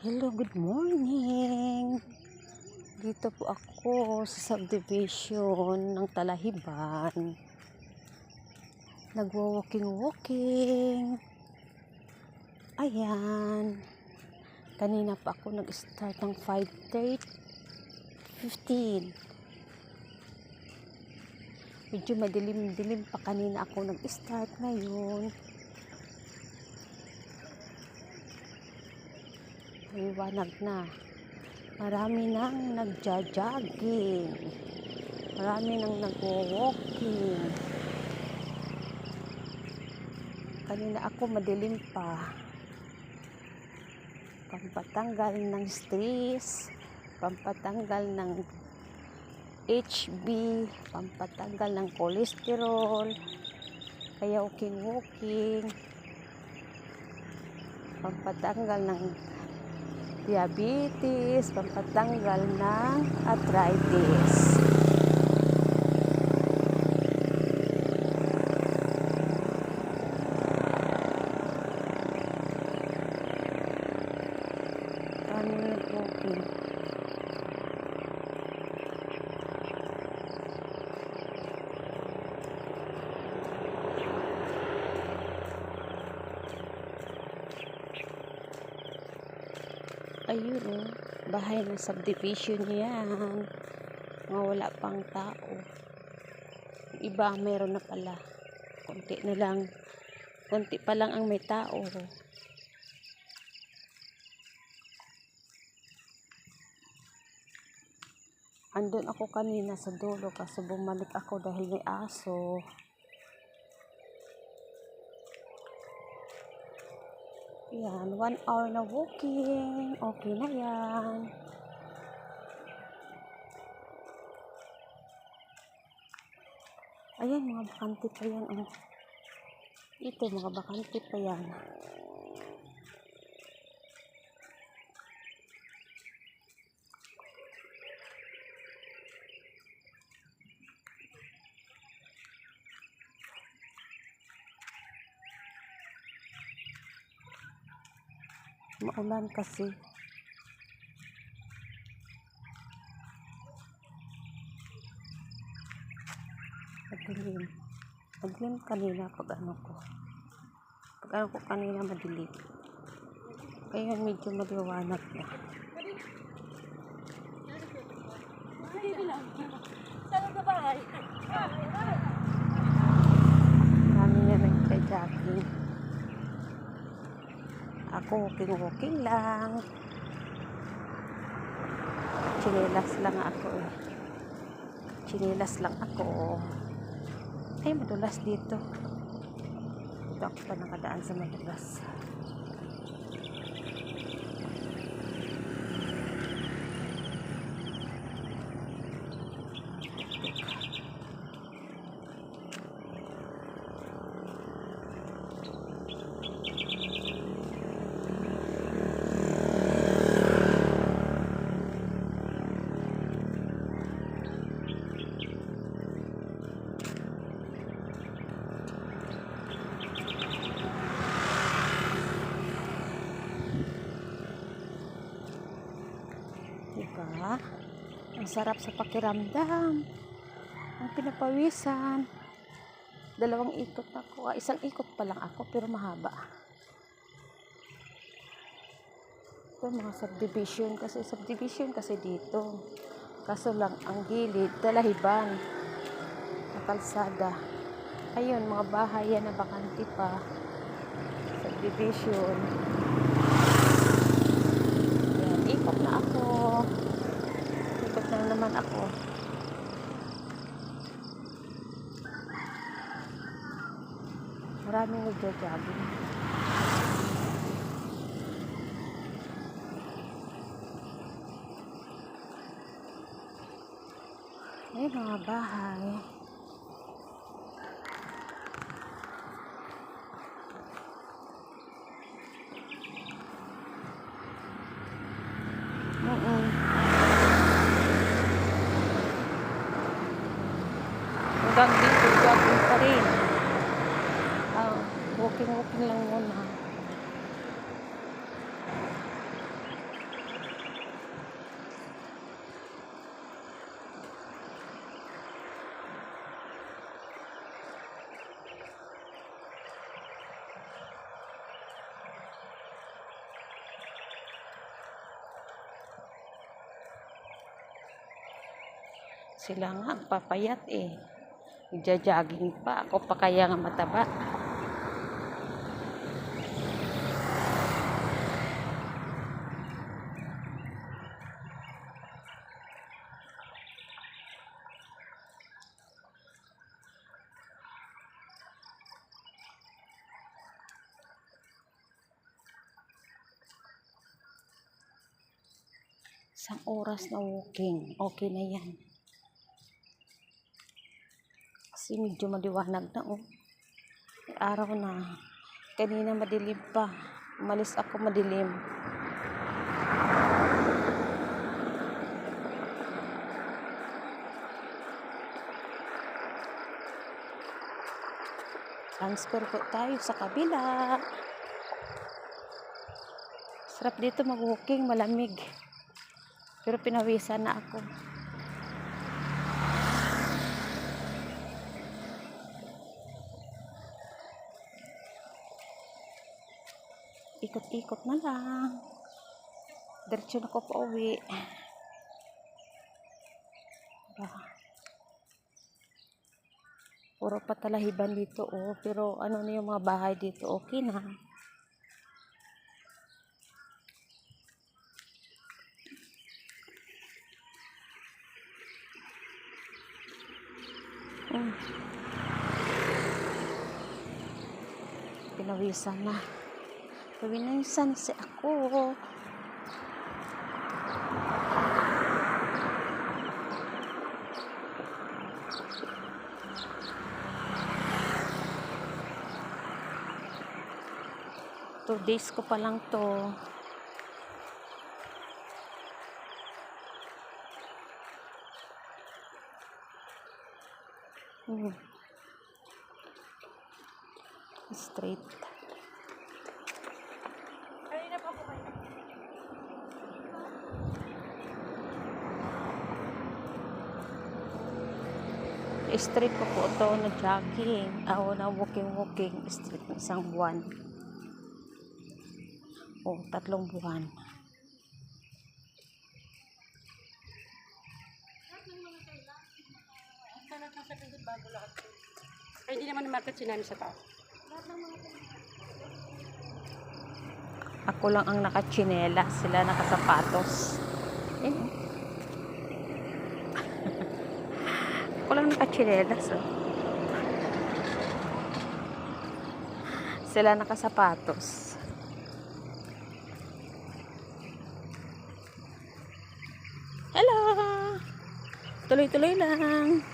Hello, good morning. Dito po ako sa subdivision ng Talahiban. Nagwo-walking-walking. Ayan. Kanina pa ako nag-start ng 5.30. 15. Medyo madilim-dilim pa kanina ako nag-start ngayon. Liwanag na. Marami nang nagja-jogging. Marami nang nagwo-walking. Kanina ako madilim pa. Pampatanggal ng stress, pampatanggal ng HB, pampatanggal ng cholesterol, kaya walking-walking, pampatanggal ng diabetes, pampatanggal ng arthritis. Ayun oh, bahay ng subdivision yan. Mga wala pang tao. Iba meron na pala. Konti na lang. Konti pa lang ang may tao. Andun ako kanina sa dulo kasi bumalik ako dahil may aso. Yan, one hour na walking. Okay na yan. Ayan, mga bakante pa yan. Oh. Ito, mga bakante pa yan. Maulan kasi. Madilim. Madilim kanina pag ano ko. Pag ano ko kanina madilim. Ngayon medyo maliwanag na. Marami na nagka-jogging. Ako walking-walking lang. Chinelas lang ako eh. Lang ako. Ay, madulas dito. Dito ako pa nakadaan sa madulas. Diba? Ang sarap sa pakiramdam. Ang pinapawisan. Dalawang ikot ako. Ah, isang ikot pa lang ako pero mahaba. Ito mga subdivision kasi subdivision kasi dito. Kaso lang ang gilid, dalahiban. Na kalsada. Ayun, mga bahay yan na bakante pa. Subdivision. Yan, ikot na ako. Ikot na naman ako. Maraming nagja-jogging. Ay, mga bahay. hanggang dito gagawin pa rin. Ah, uh, walking walking lang muna. Sila nga papayat eh. Nagja-jogging pa. Ako pa kaya nga mataba. Isang oras na walking. Okay na yan. Kasi medyo maliwanag na oh. Araw na. Kanina madilim pa. Umalis ako madilim. Transfer po tayo sa kabila. Sarap dito mag-walking, malamig. Pero pinawisan na ako. Ikot-ikot na lang. Diretso na ko pa uwi. Diba? Puro patalahiban dito oh. Pero ano na yung mga bahay dito, okay na. Mm. Pinawisan na. Pinawisan si ako. Two days ko pa lang to. Hmm. Straight. Street ko po ito na jogging. Ako na walking-walking. Street ng isang buwan. O, tatlong buwan. Ay, hindi naman market sinami sa tao. Ako lang ang nakachinela. Sila nakasapatos. Eh. Ako lang nakachinelas. Oh. Sila nakasapatos. Hello! Tuloy-tuloy lang.